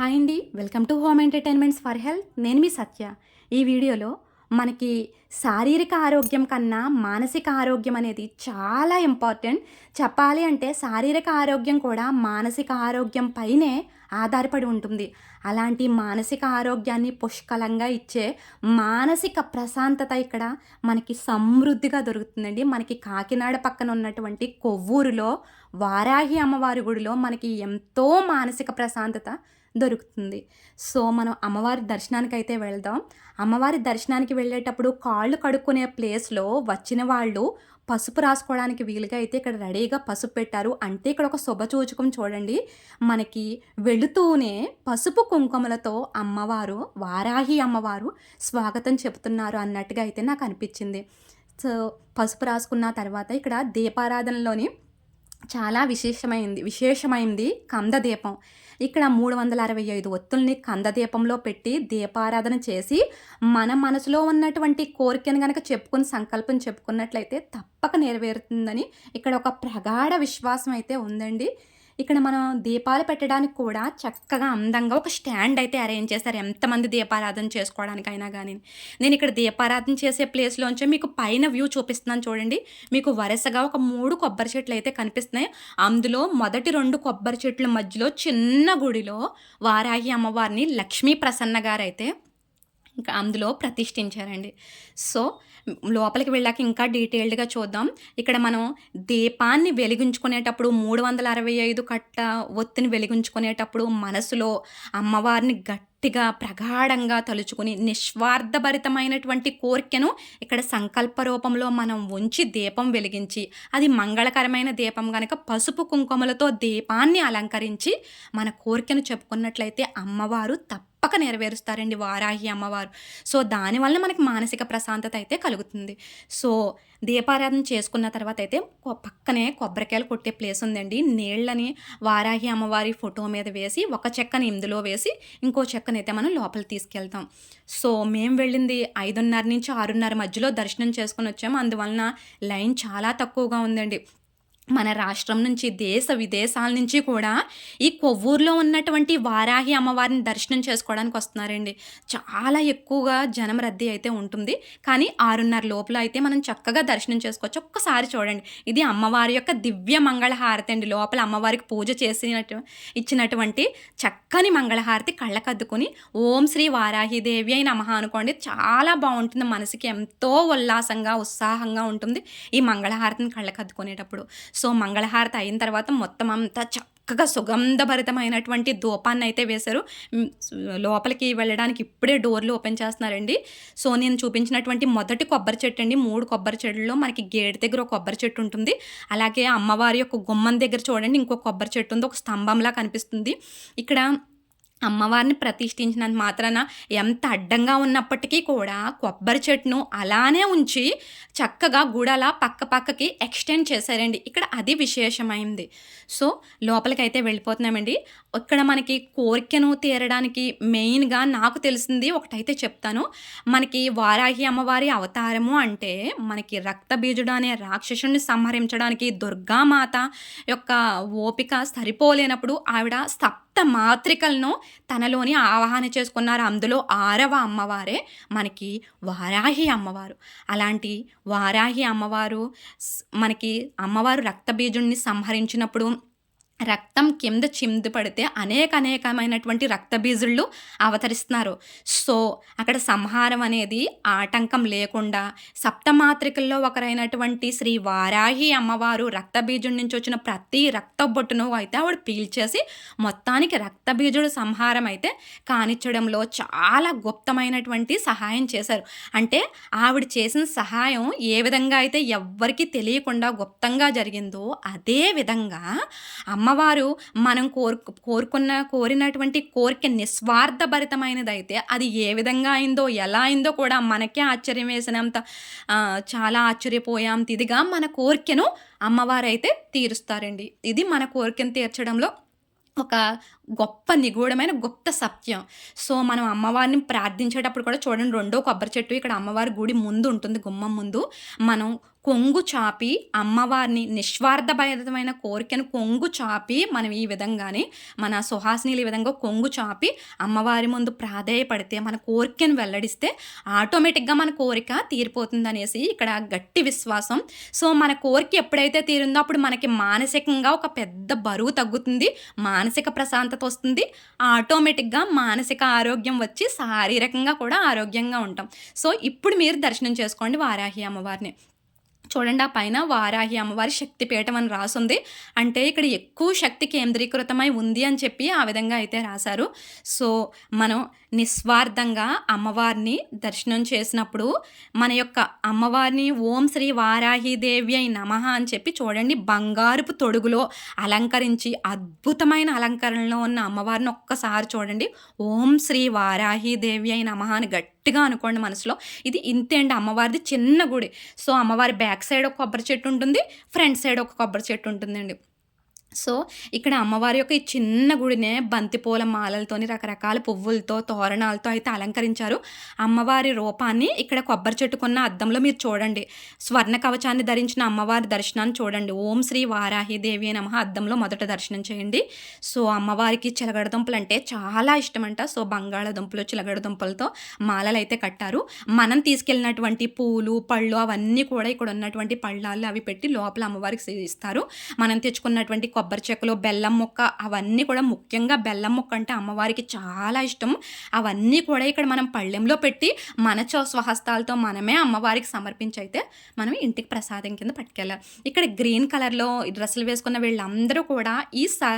Hi అండి. Welcome to home entertainments for health. నేను మీ సత్య. ఈ వీడియోలో మనకి శారీరక ఆరోగ్యం కన్నా మానసిక ఆరోగ్యం అనేది చాలా ఇంపార్టెంట్. చెప్పాలి అంటే శారీరక ఆరోగ్యం కూడా మానసిక ఆరోగ్యం పైనే ఆధారపడి ఉంటుంది. అలాంటి మానసిక ఆరోగ్యాన్ని పుష్కలంగా ఇచ్చే మానసిక ప్రశాంతత ఇక్కడ మనకి సమృద్ధిగా దొరుకుతుందండి. మనకి కాకినాడ పక్కన ఉన్నటువంటి కొవ్వూరులో వారాహి అమ్మవారి గుడిలో మనకి ఎంతో మానసిక ప్రశాంతత దొరుకుతుంది. సో మనం అమ్మవారి దర్శనానికి అయితే వెళ్దాం. అమ్మవారి దర్శనానికి వెళ్ళేటప్పుడు కాళ్ళు కడుక్కునే ప్లేస్లో వచ్చిన వాళ్ళు పసుపు రాసుకోవడానికి వీలుగా అయితే ఇక్కడ రెడీగా పసుపు పెట్టారు. అంటే ఇక్కడ ఒక శుభసూచకం చూడండి. మనకి వెళుతూనే పసుపు కుంకుమలతో అమ్మవారు వారాహి అమ్మవారు స్వాగతం చెప్తున్నారు అన్నట్టుగా అయితే నాకు అనిపించింది. సో పసుపు రాసుకున్న తర్వాత ఇక్కడ దీపారాధనలోని చాలా విశేషమైంది విశేషమైంది కందదీపం. ఇక్కడ మూడు వందల అరవై ఐదు ఒత్తుల్ని కంద దీపంలో పెట్టి దీపారాధన చేసి మన మనసులో ఉన్నటువంటి కోరికను కనుక చెప్పుకుని సంకల్పం చెప్పుకున్నట్లయితే తప్పక నెరవేరుతుందని ఇక్కడ ఒక ప్రగాఢ విశ్వాసం అయితే ఉందండి. ఇక్కడ మనం దీపాలు పెట్టడానికి కూడా చక్కగా అందంగా ఒక స్టాండ్ అయితే అరేంజ్ చేశారు. ఎంతమంది దీపారాధన చేసుకోవడానికైనా కానీ నేను ఇక్కడ దీపారాధన చేసే ప్లేస్లోంచి మీకు పైన వ్యూ చూపిస్తున్నాను చూడండి. మీకు వరుసగా ఒక మూడు కొబ్బరి చెట్లు అయితే కనిపిస్తున్నాయి. అందులో మొదటి రెండు కొబ్బరి చెట్ల మధ్యలో చిన్న గుడిలో వారాహి అమ్మవారిని లక్ష్మీ ప్రసన్న గారు అయితే ఇంకా అందులో ప్రతిష్ఠించారండి. సో లోపలికి వెళ్ళాక ఇంకా డీటెయిల్డ్గా చూద్దాం. ఇక్కడ మనం దీపాన్ని వెలిగించుకునేటప్పుడు మూడు వందల అరవై ఐదు కట్ట ఒత్తిని వెలిగించుకునేటప్పుడు మనసులో అమ్మవారిని గట్టిగా ప్రగాఢంగా తలుచుకుని నిస్వార్థభరితమైనటువంటి కోరికను ఇక్కడ సంకల్ప రూపంలో మనం ఉంచి దీపం వెలిగించి అది మంగళకరమైన దీపం కనుక పసుపు కుంకుమలతో దీపాన్ని అలంకరించి మన కోరికను చెప్పుకున్నట్లయితే అమ్మవారు తప్ప తప్పక నెరవేరుస్తారండి వారాహి అమ్మవారు. సో దానివల్ల మనకి మానసిక ప్రశాంతత అయితే కలుగుతుంది. సో దీపారాధన చేసుకున్న తర్వాత అయితే పక్కనే కొబ్బరికాయలు కొట్టే ప్లేస్ ఉందండి. నీళ్ళని వారాహి అమ్మవారి ఫోటో మీద వేసి ఒక చెక్కని ఇందులో వేసి ఇంకో చెక్కనైతే మనం లోపల తీసుకెళ్తాం. సో మేము వెళ్ళింది ఐదున్నర నుంచి ఆరున్నర మధ్యలో దర్శనం చేసుకుని వచ్చాము. అందువలన లైన్ చాలా తక్కువగా ఉందండి. మన రాష్ట్రం నుంచి దేశ విదేశాల నుంచి కూడా ఈ కొవ్వూరులో ఉన్నటువంటి వారాహి అమ్మవారిని దర్శనం చేసుకోవడానికి వస్తున్నారండి. చాలా ఎక్కువగా జనం రద్దీ అయితే ఉంటుంది. కానీ ఆరున్నర లోపల అయితే మనం చక్కగా దర్శనం చేసుకోవచ్చు. ఒక్కసారి చూడండి. ఇది అమ్మవారి యొక్క దివ్య మంగళహారతి అండి. లోపల అమ్మవారికి పూజ చేసినట్టు ఇచ్చినటువంటి చక్కని మంగళహారతి కళ్ళకద్దుకుని ఓం శ్రీ వారాహిదేవి అయిన నమః అనుకోండి. చాలా బాగుంటుంది మనసుకి. ఎంతో ఉల్లాసంగా ఉత్సాహంగా ఉంటుంది ఈ మంగళహారతిని కళ్ళకద్దుకునేటప్పుడు. సో మంగళహారతి అయిన తర్వాత మొత్తం అంతా చక్కగా సుగంధభరితమైనటువంటి ధూపాన్ని అయితే వేశారు లోపలికి వెళ్ళడానికి ఇప్పుడే డోర్లు ఓపెన్ చేస్తున్నారండి. సో నేను చూపించినటువంటి మొదటి కొబ్బరి చెట్టు అండి. మూడు కొబ్బరి చెట్లలో మనకి గేట్ దగ్గర ఒక కొబ్బరి చెట్టు ఉంటుంది. అలాగే అమ్మవారి యొక్క గుమ్మం దగ్గర చూడండి ఇంకో కొబ్బరి చెట్టు ఉంది. ఒక స్తంభంలా కనిపిస్తుంది. ఇక్కడ అమ్మవారిని ప్రతిష్ఠించినంత మాత్రాన ఎంత అడ్డంగా ఉన్నప్పటికీ కూడా కొబ్బరి చెట్టును అలానే ఉంచి చక్కగా గుడలా పక్క పక్కకి ఎక్స్టెండ్ చేశారండి. ఇక్కడ అది విశేషమైంది. సో లోపలికి అయితే వెళ్ళిపోతున్నామండి. ఇక్కడ మనకి కోరికను తీరడానికి మెయిన్గా నాకు తెలిసింది ఒకటైతే చెప్తాను. మనకి వారాహి అమ్మవారి అవతారము అంటే మనకి రక్తబీజుడు అనే రాక్షసుని సంహరించడానికి దుర్గామాత యొక్క ఓపిక సరిపోలేనప్పుడు ఆవిడ కొత్త మాత్రికలను తనలోని ఆవాహన చేసుకున్నారు. అందులో ఆరవ అమ్మవారే మనకి వారాహి అమ్మవారు. అలాంటి వారాహి అమ్మవారు మనకి అమ్మవారు రక్తబీజుడిని సంహరించినప్పుడు రక్తం కింద చింది పడితే అనేక అనేకమైనటువంటి రక్తబీజుళ్ళు అవతరిస్తున్నారు. సో అక్కడ సంహారం అనేది ఆటంకం లేకుండా సప్తమాత్రికల్లో ఒకరైనటువంటి శ్రీ వారాహి అమ్మవారు రక్తబీజుడి నుంచి వచ్చిన ప్రతి రక్త బొట్టును అయితే ఆవిడ పీల్చేసి మొత్తానికి రక్తబీజుడు సంహారం అయితే కానిచ్చడంలో చాలా గుప్తమైనటువంటి సహాయం చేశారు. అంటే ఆవిడ చేసిన సహాయం ఏ విధంగా అయితే ఎవ్వరికీ తెలియకుండా గుప్తంగా జరిగిందో అదే విధంగా అమ్మ అమ్మవారు మనం కోరు కోరుకున్న కోరినటువంటి కోరిక నిస్వార్థభరితమైనది అయితే అది ఏ విధంగా అయిందో ఎలా అయిందో కూడా మనకే ఆశ్చర్యం వేసినంత చాలా ఆశ్చర్యపోయాం ఇదిగా మన కోరికను అమ్మవారు అయితే తీరుస్తారండి. ఇది మన కోరికను తీర్చడంలో ఒక గొప్ప నిగూఢమైన గుప్త సత్యం. సో మనం అమ్మవారిని ప్రార్థించేటప్పుడు కూడా చూడండి రెండో కొబ్బరి చెట్టు ఇక్కడ అమ్మవారి గుడి ముందు ఉంటుంది గుమ్మం ముందు. మనం కొంగు చాపి అమ్మవారిని నిస్వార్థభరితమైన కోరికను కొంగు చాపి మనం ఈ విధంగానే మన సుహాసినీలు ఈ విధంగా కొంగు చాపి అమ్మవారి ముందు ప్రాధేయపడితే మన కోరికను వెల్లడిస్తే ఆటోమేటిక్గా మన కోరిక తీరిపోతుంది అనేసి ఇక్కడ గట్టి విశ్వాసం. సో మన కోరిక ఎప్పుడైతే తీరిందో అప్పుడు మనకి మానసికంగా ఒక పెద్ద బరువు తగ్గుతుంది మానసిక ప్రశాంతత వస్తుంది ఆటోమేటిక్గా మానసిక ఆరోగ్యం వచ్చి శారీరకంగా కూడా ఆరోగ్యంగా ఉంటాం. సో ఇప్పుడు మీరు దర్శనం చేసుకోండి వారాహి అమ్మవారిని. చూడండి ఆ పైన వారాహి అమ్మవారి శక్తిపీఠం అని రాసుంది. అంటే ఇక్కడ ఎక్కువ శక్తి కేంద్రీకృతమై ఉంది అని చెప్పి ఆ విధంగా అయితే రాశారు. సో మనం నిస్వార్థంగా అమ్మవారిని దర్శనం చేసినప్పుడు మన యొక్క అమ్మవారిని ఓం శ్రీ వారాహిదేవి అయి నమ అని చెప్పి చూడండి బంగారుపు తొడుగులో అలంకరించి అద్భుతమైన అలంకరణలో ఉన్న అమ్మవారిని ఒక్కసారి చూడండి. ఓం శ్రీ వారాహిదేవి అయి నమ అని గట్టిగా అనుకోండి మనసులో. ఇది ఇంతే అండి అమ్మవారిది చిన్న గుడి. సో అమ్మవారి బ్యాక్ సైడ్ ఒక కొబ్బరి చెట్టు ఉంటుంది ఫ్రంట్ సైడ్ ఒక కొబ్బరి చెట్టు ఉంటుందండి. సో ఇక్కడ అమ్మవారి యొక్క ఈ చిన్న గుడినే బంతిపూల మాలలతోని రకరకాల పువ్వులతో తోరణాలతో అయితే అలంకరించారు. అమ్మవారి రూపాన్ని ఇక్కడ కొబ్బరి చెట్టుకున్న అద్దంలో మీరు చూడండి. స్వర్ణ కవచాన్ని ధరించిన అమ్మవారి దర్శనాన్ని చూడండి. ఓం శ్రీ వారాహిదేవి నమ అద్దంలో మొదట దర్శనం చేయండి. సో అమ్మవారికి చిలగడదుంపలు అంటే చాలా ఇష్టమంట. సో బంగాళదుంపలు చిలగడదుంపలతో మాలలు అయితే కట్టారు. మనం తీసుకెళ్ళినటువంటి పూలు పళ్ళు అవన్నీ కూడా ఇక్కడ ఉన్నటువంటి పళ్ళాలు అవి పెట్టి లోపల అమ్మవారికి ఇస్తారు. మనం తెచ్చుకున్నటువంటి కొబ్బరి చెక్కలు బెల్లం ముక్క అవన్నీ కూడా ముఖ్యంగా బెల్లం ముక్క అంటే అమ్మవారికి చాలా ఇష్టం అవన్నీ కూడా ఇక్కడ మనం పళ్ళెంలో పెట్టి మన స్వహస్తాలతో మనమే అమ్మవారికి సమర్పించి అయితే మనం ఇంటికి ప్రసాదం కింద పట్టుకెళ్ళాలి. ఇక్కడ గ్రీన్ కలర్లో డ్రెస్సులు వేసుకున్న వీళ్ళందరూ కూడా ఈ స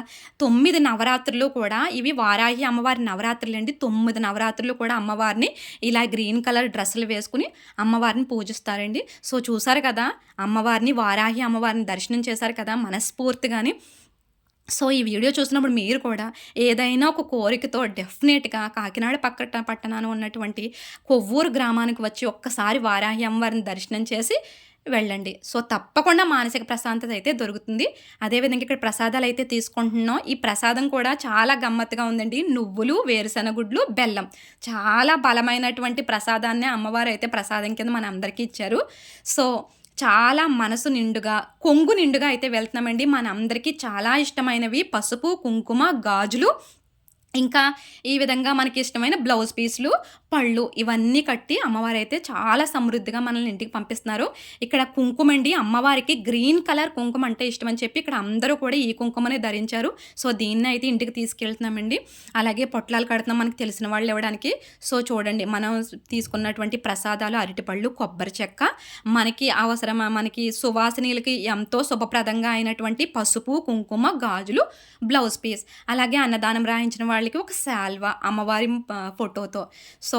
తొమ్మిది నవరాత్రులు కూడా ఇవి వారాహి అమ్మవారి నవరాత్రులు అండి. తొమ్మిది నవరాత్రులు కూడా అమ్మవారిని ఇలా గ్రీన్ కలర్ డ్రెస్సులు వేసుకుని అమ్మవారిని పూజిస్తారండి. సో చూసారు కదా అమ్మవారిని వారాహి అమ్మవారిని దర్శనం చేశారు కదా మనస్ఫూర్తిగాని సో ఈ వీడియో చూసినప్పుడు మీరు కూడా ఏదైనా ఒక కోరికతో డెఫినెట్గా కాకినాడ పక్క పట్టణాన ఉన్నటువంటి కొవ్వూరు గ్రామానికి వచ్చి ఒక్కసారి వారాహి అమ్మవారిని దర్శనం చేసి వెళ్ళండి. సో తప్పకుండా మానసిక ప్రశాంతత అయితే దొరుకుతుంది. అదేవిధంగా ఇక్కడ ప్రసాదాలు అయితే తీసుకుంటున్నాం. ఈ ప్రసాదం కూడా చాలా గమ్మత్తుగా ఉందండి. నువ్వులు వేరుశనగుడ్లు బెల్లం. చాలా బలమైనటువంటి ప్రసాదాన్ని అమ్మవారు అయితే ప్రసాదం కింద మన అందరికీ ఇచ్చారు. సో చాలా మనసు నిండుగా కొంగు నిండుగా అయితే వెళ్తున్నామండి. మన అందరికీ చాలా ఇష్టమైనవి పసుపు కుంకుమ గాజులు ఇంకా ఈ విధంగా మనకి ఇష్టమైన బ్లౌజ్ పీసులు పళ్ళు ఇవన్నీ కట్టి అమ్మవారు అయితే చాలా సమృద్ధిగా మనల్ని ఇంటికి పంపిస్తున్నారు. ఇక్కడ కుంకుమ అండి అమ్మవారికి గ్రీన్ కలర్ కుంకుమ అంటే ఇష్టం అని చెప్పి ఇక్కడ అందరూ కూడా ఈ కుంకుమనే ధరించారు. సో దీన్ని అయితే ఇంటికి తీసుకెళ్తున్నామండి. అలాగే పొట్లాలు కడుతున్నాం మనకి తెలిసిన వాళ్ళు ఇవ్వడానికి. సో చూడండి మనం తీసుకున్నటువంటి ప్రసాదాలు అరటిపళ్ళు కొబ్బరి చెక్క. మనకి అవసరం మనకి సువాసినీలకి ఎంతో శుభప్రదంగా అయినటువంటి పసుపు కుంకుమ గాజులు బ్లౌజ్ పీస్. అలాగే అన్నదానం రాయించిన వాళ్ళు వాళ్ళకి ఒక శాల్వా అమ్మవారి ఫోటోతో. సో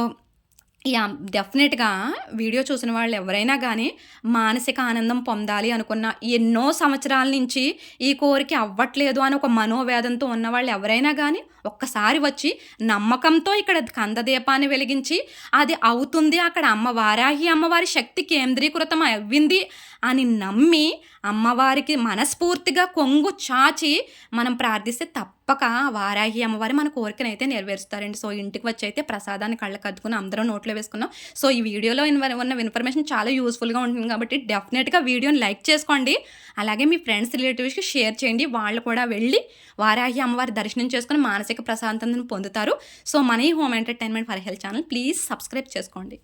యా డెఫినెట్గా వీడియో చూసిన వాళ్ళు ఎవరైనా కానీ మానసిక ఆనందం పొందాలి అనుకున్న ఎన్నో సంవత్సరాల నుంచి ఈ కోరిక అవ్వట్లేదు అని ఒక మనోవేదంతో ఉన్న వాళ్ళు ఎవరైనా కానీ ఒక్కసారి వచ్చి నమ్మకంతో ఇక్కడ కందదీపాన్ని వెలిగించి అది అవుతుంది. అక్కడ అమ్మ వారాహి అమ్మవారి శక్తి కేంద్రీకృతం అవ్వింది అని నమ్మి అమ్మవారికి మనస్ఫూర్తిగా కొంగు చాచి మనం ప్రార్థిస్తే తప్పక వారాహి అమ్మవారి మన కోరికనైతే నెరవేరుస్తారండి. సో ఇంటికి వచ్చి అయితే ప్రసాదాన్ని కళ్ళకు కద్దుకుని అందరం నోట్లో వేసుకున్నాం. సో ఈ వీడియోలో ఉన్న ఇన్ఫర్మేషన్ చాలా యూస్ఫుల్గా ఉంటుంది కాబట్టి డెఫినెట్గా వీడియోని లైక్ చేసుకోండి. అలాగే మీ ఫ్రెండ్స్ రిలేటివ్స్కి షేర్ చేయండి. వాళ్ళు కూడా వెళ్ళి వారాహి అమ్మవారి దర్శనం చేసుకుని మానసిక ప్రశాంతతను పొందుతారు. సో మన ఈ home entertainment for health channel please subscribe చేసుకోండి.